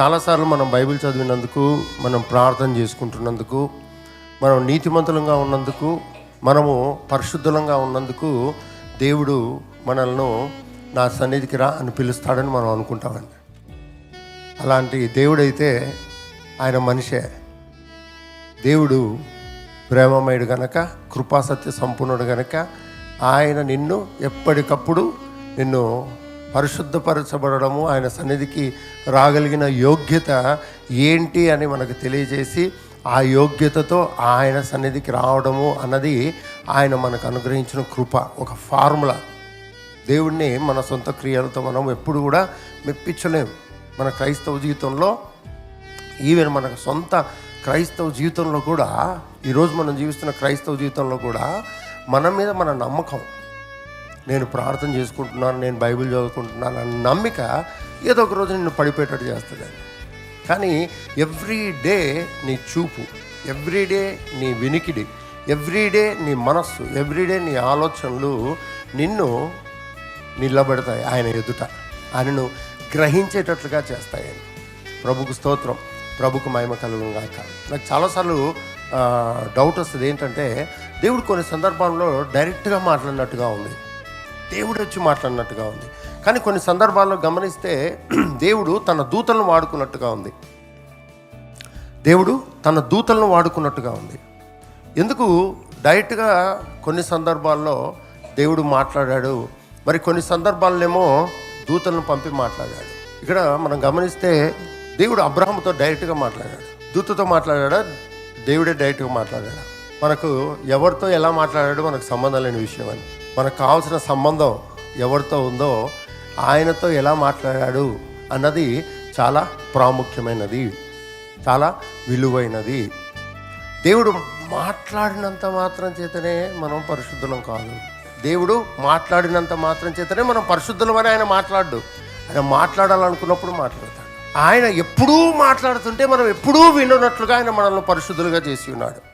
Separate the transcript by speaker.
Speaker 1: చాలాసార్లు మనం బైబిల్ చదివినందుకు మనం ప్రార్థన చేసుకుంటున్నందుకు మనం నీతిమంతులంగా ఉన్నందుకు మనము పరిశుద్ధులంగా ఉన్నందుకు దేవుడు మనల్ని నా సన్నిధికి రా అని పిలుస్తాడని మనం అనుకుంటామండి. అలాంటి దేవుడైతే ఆయన మనిషే. దేవుడు ప్రేమమయుడు గనక కృపాసత్య సంపూర్ణుడు గనక ఆయన నిన్ను ఎప్పటికప్పుడు నిన్ను పరిశుద్ధపరచబడము ఆయన సన్నిధికి రాగలిగిన యోగ్యత ఏంటి అని మనకు తెలియజేసి ఆ యోగ్యతతో ఆయన సన్నిధికి రావడము అన్నది ఆయన మనకు అనుగ్రహించిన కృప ఒక ఫార్ములా. దేవుణ్ణి మన సొంత క్రియలతో మనం ఎప్పుడు కూడా మెప్పించలేము. మన క్రైస్తవ జీవితంలో ఈవెన్ మన సొంత క్రైస్తవ జీవితంలో కూడా ఈరోజు మనం జీవిస్తున్న క్రైస్తవ జీవితంలో కూడా మన మీద మన నమ్మకం నేను ప్రార్థన చేసుకుంటున్నాను నేను బైబిల్ చదువుకుంటున్నాను అన్న నమ్మిక ఏదో ఒక రోజు నిన్ను పడిపోయేటట్టు చేస్తుంది కానీ ఎవ్రీ డే నీ చూపు ఎవ్రీ డే నీ వినికిడి ఎవ్రీ డే నీ మనస్సు ఎవ్రీ డే నీ ఆలోచనలు నిన్ను నిలబెడతాయి ఆయన ఎదుట. ఆయనను గ్రహించేటట్లుగా చేస్తాయని ప్రభుకు స్తోత్రం ప్రభుకు మహిమ కలుగును నాకు చాలాసార్లు డౌట్ వస్తుంది ఏంటంటే దేవుడు కొన్ని సందర్భాల్లో డైరెక్ట్గా మాట్లాడినట్టుగా ఉంది. దేవుడు వచ్చి మాట్లాడినట్టుగా ఉంది. కానీ కొన్ని సందర్భాల్లో గమనిస్తే దేవుడు తన దూతలను వాడుకున్నట్టుగా ఉంది. దేవుడు తన దూతలను వాడుకున్నట్టుగా ఉంది. ఎందుకు? డైరెక్ట్గా కొన్ని సందర్భాల్లో దేవుడు మాట్లాడాడు. మరి కొన్ని సందర్భాల్లోనేమో దూతలను పంపి మాట్లాడాడు. ఇక్కడ మనం గమనిస్తే దేవుడు అబ్రహంతో డైరెక్ట్గా మాట్లాడాడు. దూతతో మాట్లాడాడా? దేవుడే డైరెక్ట్గా మాట్లాడాడు? మనకు ఎవరితో ఎలా మాట్లాడాడో మనకు సంబంధం లేని విషయం అని మనకు కావాల్సిన సంబంధం ఎవరితో ఉందో ఆయనతో ఎలా మాట్లాడాడు అన్నది చాలా ప్రాముఖ్యమైనది చాలా విలువైనది. దేవుడు మాట్లాడినంత మాత్రం చేతనే మనం పరిశుద్ధులం కాదు. దేవుడు మాట్లాడినంత మాత్రం చేతనే మనం పరిశుద్ధులం అని ఆయన మాట్లాడు. ఆయన మాట్లాడాలనుకున్నప్పుడు మాట్లాడతాడు. ఆయన ఎప్పుడూ మాట్లాడుతుంటే మనం ఎప్పుడూ వినున్నట్లుగా ఆయన మనల్ని పరిశుద్ధులుగా చేసి ఉన్నాడు.